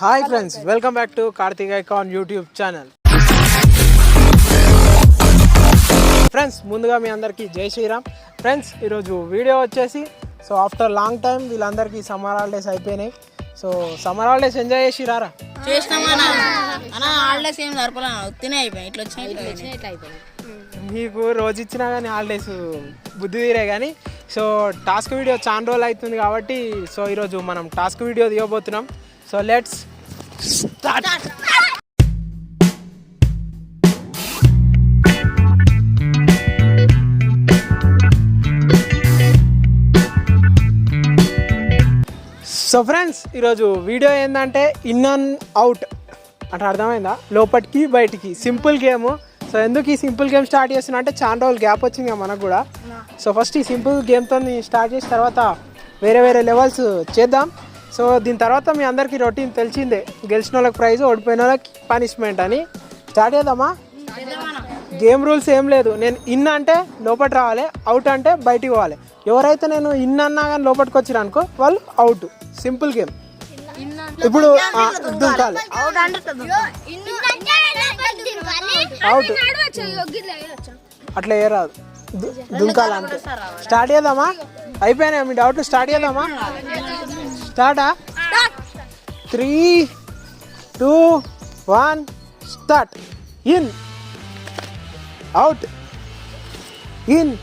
Hi friends welcome back to Karthik icon YouTube channel. Friends ముందుగా మీ అందరికీ జై శ్రీరామ్. ఫ్రెండ్స్ ఈరోజు వీడియో వచ్చేసి సో ఆఫ్టర్ లాంగ్ టైం వీళ్ళందరికీ సమ్మర్ హాలిడేస్ అయిపోయినాయి. సో సమ్మర్ హాలిడేస్ ఎంజాయ్ చేసి రారా? హాలిడేస్ ఏం సరిపోలే ఇట్లా మీకు రోజు ఇచ్చినా కానీ హాలిడేస్ బుద్ధి తీరే కానీ సో టాస్క్ వీడియో చాలా రోజులు అవుతుంది కాబట్టి సో ఈరోజు మనం task video తీయబోతున్నాం. So let's start so friends ఈరోజు వీడియో ఏంటంటే ఇన్ అండ్ అవుట్ అంటే అర్థమైందా? లోపటికి బయటికి. సింపుల్ గేమ్ సో ఎందుకు ఈ సింపుల్ గేమ్ స్టార్ట్ చేస్తున్నా అంటే చాలా రోజులు గ్యాప్ వచ్చింది మనకు కూడా. సో ఫస్ట్ ఈ సింపుల్ గేమ్తో స్టార్ట్ చేసిన తర్వాత వేరే వేరే లెవెల్స్ చేద్దాం. సో దీని తర్వాత మీ అందరికీ రొటీన్ తెలిసిందే. గెలిచిన వాళ్ళకి ప్రైజ్ ఓడిపోయిన వాళ్ళకి పనిష్మెంట్ అని. స్టార్ట్ చేద్దామా? గేమ్ రూల్స్ ఏం లేదు. నేను ఇన్ అంటే లోపట రావాలి అవుట్ అంటే బయటికి పోవాలి. ఎవరైతే నేను ఇన్ అన్నా కానీ లోపలికి వచ్చిన అనుకో వాళ్ళు అవుట్. Simple game. ఇప్పుడు దుంకాలి. అవుట్. అట్లా ఏ రాదు. దు- దుంకాలి స్టార్ట్ చేద్దామా? అయిపోయినాయి మీ డౌట్ స్టార్ట్ చేద్దామా? స్టార్టా? Three two one start. In. Out. In.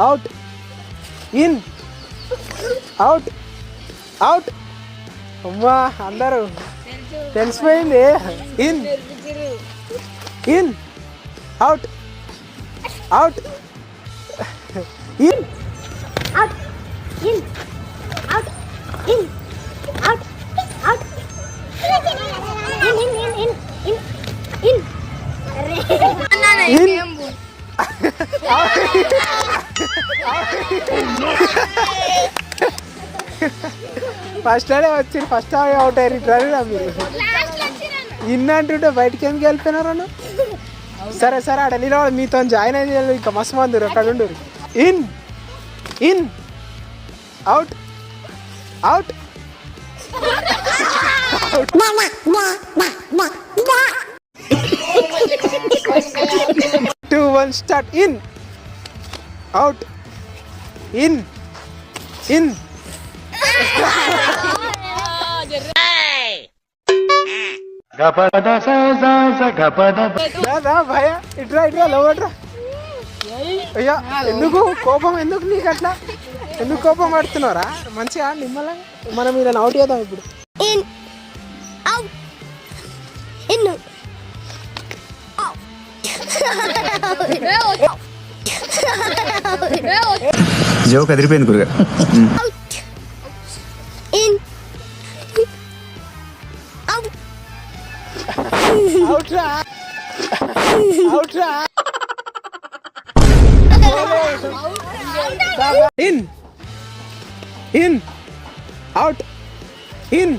Out. In. Out. Out. అమ్మా అందరూ. తెలిసిపోయింది. In. In. Out. Out. In. out, in. First ఆడే వచ్చి ఫస్ట్ ఆడే అవుట్ అయ్యారు డ్రైవర్ మీరు? ఇన్ అంటుంటే బయటికి ఎందుకు వెళ్ళిపోయినారు సరే సరే ఆడ నిలబడి మీతో జాయిన్ అయ్యి ఇంకా మస్తు మంది అక్కడ ఉండు in in out out two one start in out in in దాదా భయ ఇట్రా ఇట్రా లోవట్రా అయ్యా ఎందుకు కోపం ఎందుకు నీకు అట్లా ఎందుకు కోపం పడుతున్నారా మంచిగా నిమ్మలంగా మనం ఇలా అవుట్ చేద్దాం ఇప్పుడు. జోక్ అదిరిపోయింది గురుగారు out, in, in out in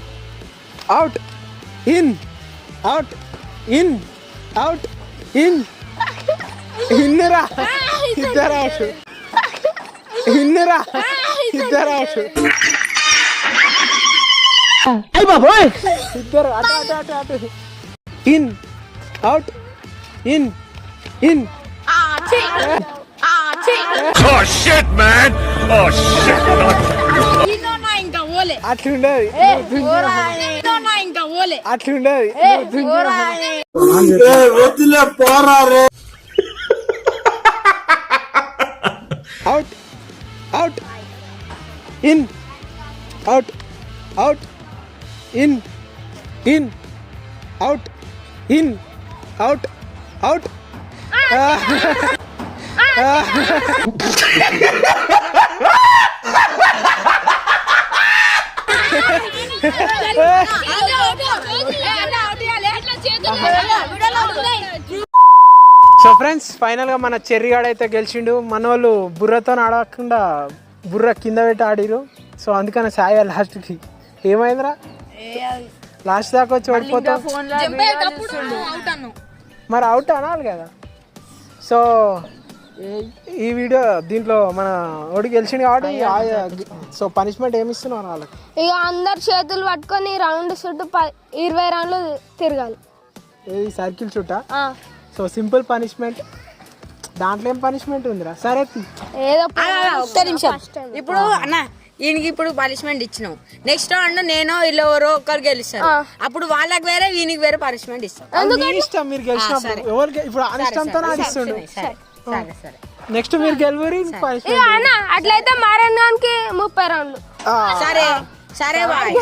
out in out in out in ఇన్నరా ఇద్దరు అవుట్ ఇన్నరా ఇద్దరు అవుట్ ఇద్దరు అటు అటు అటు అటు ఇన్ అవుట్ ఇన్ ఇన్ ఇంకా ఓలే అట్లుండదు ఇంకా ఓలే అట్లుండదు out out in out out in in out in out out so friends ఫైనల్గా మన చెర్రిగాడు అయితే గెలిచిండు. మన వాళ్ళు బుర్రతో ఆడకుండా బుర్ర కింద పెట్టి ఆడిరు సో అందుకని సాయ లాస్ట్కి ఏమైందిరా? లాస్ట్ దాకా వచ్చి ఓడిపోతాం మరి అవుట్ అనాలి కదా. సో ఈ వీడియో దీంట్లో మన ఓడి గెలిచింది కాబట్టి సో పనిష్మెంట్ ఏమి ఇస్తున్నావు వాళ్ళకి? ఇక అందరు చేతులు పట్టుకొని రౌండ్ చుట్టూ ఇరవై రౌండ్లు తిరగాలి. ఈ సర్కిల్ చుట్టా? సో సింపుల్ పనిష్మెంట్ దాంట్లో ఏం పనిష్మెంట్ ఉందిరా? సరే. ఏదో ఒక్క నిమిషం. ఇప్పుడు అన్న ఈయనకి ఇప్పుడు పనిష్మెంట్ ఇచ్చినాం. నెక్స్ట్ రౌండ్ నేను వీళ్ళు ఎవరో ఒకరు గెలుస్తారు. అప్పుడు వాళ్ళకి వేరే వీనికి వేరే పనిష్మెంట్ ఇస్తాం. అది మీ ఇష్టం మీరు గెలిచినప్పుడు. ఎవరు ఇప్పుడు అనిష్టంతో ఆడిస్తుండు సరే. సరే సరే. నెక్స్ట్ మీరు గెలువరి అన్న అట్లయితే మారేందానికి ముప్పై రౌండ్లు. సరే సరే బాయ్.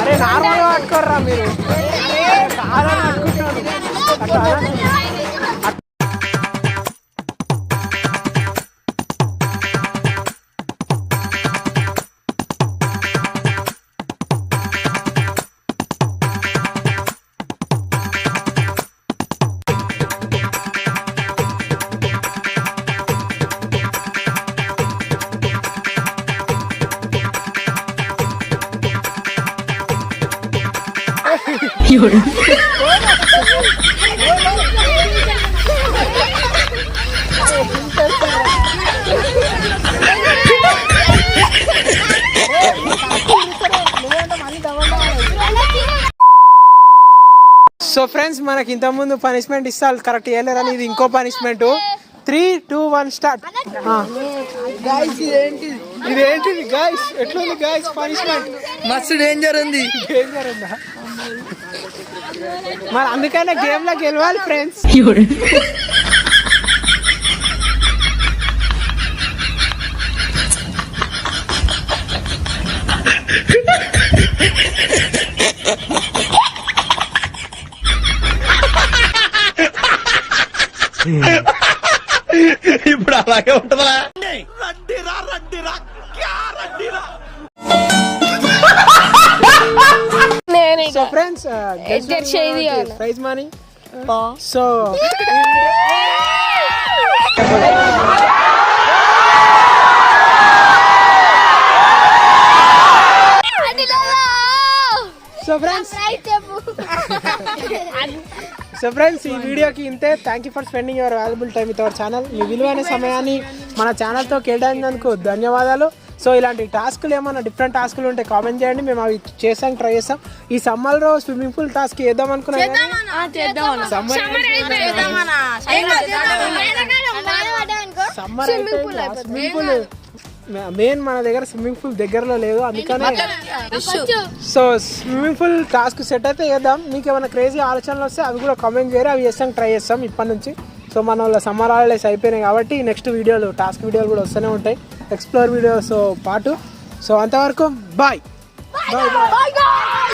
అరే నార్మల్ పట్టుకోర్రా మీరు. అట్లా సో ఫ్రెండ్స్ మనకి ఇంతకుముందు పనిష్మెంట్ ఇస్తారు. కరెక్ట్ చేయలేరని ఇది ఇంకో punishment three two one start ఇదేంటిది? గాయస్ ఎట్లుంది గాయస్ పనిష్మెంట్ మస్తు డేంజర్ ఉంది. డేంజర్ ఉందా? మరి అందుకనే గేమ్లో గెలవాలి friends so friends prize money so so friends so friends ఈ వీడియోకి ఇంతే. Thank you for spending your valuable time with our channel మీ విలువైన సమయాన్ని మన ఛానల్తో కేటాయించినందుకు ధన్యవాదాలు. సో ఇలాంటి టాస్కులు ఏమైనా డిఫరెంట్ టాస్కులు ఉంటే కామెంట్ చేయండి. మేము అవి చేసాం ట్రై చేస్తాం ఈ సమ్మర్లో స్విమ్మింగ్ పూల్ టాస్క్ చేద్దాం అనుకున్నాం summer summer swimming pool main మన దగ్గర స్విమ్మింగ్ పూల్ దగ్గరలో లేదు. అందుకనే so swimming pool task set అయితే చేద్దాం. మీకు ఏమైనా క్రేజీ ఆలోచనలు వస్తే అవి కూడా కామెంట్ చేయరు. అవి చేస్తాం ట్రై చేస్తాం ఇప్పటి నుంచి. సో మన వాళ్ళ సమ్మర్ హాలిడేస్ అయిపోయినాయి కాబట్టి నెక్స్ట్ వీడియోలు టాస్క్ వీడియోలు కూడా వస్తూనే ఉంటాయి. ఎక్స్ప్లోర్ వీడియోస్ పాటు. సో అంతవరకు బాయ్ బాయ్ బాయ్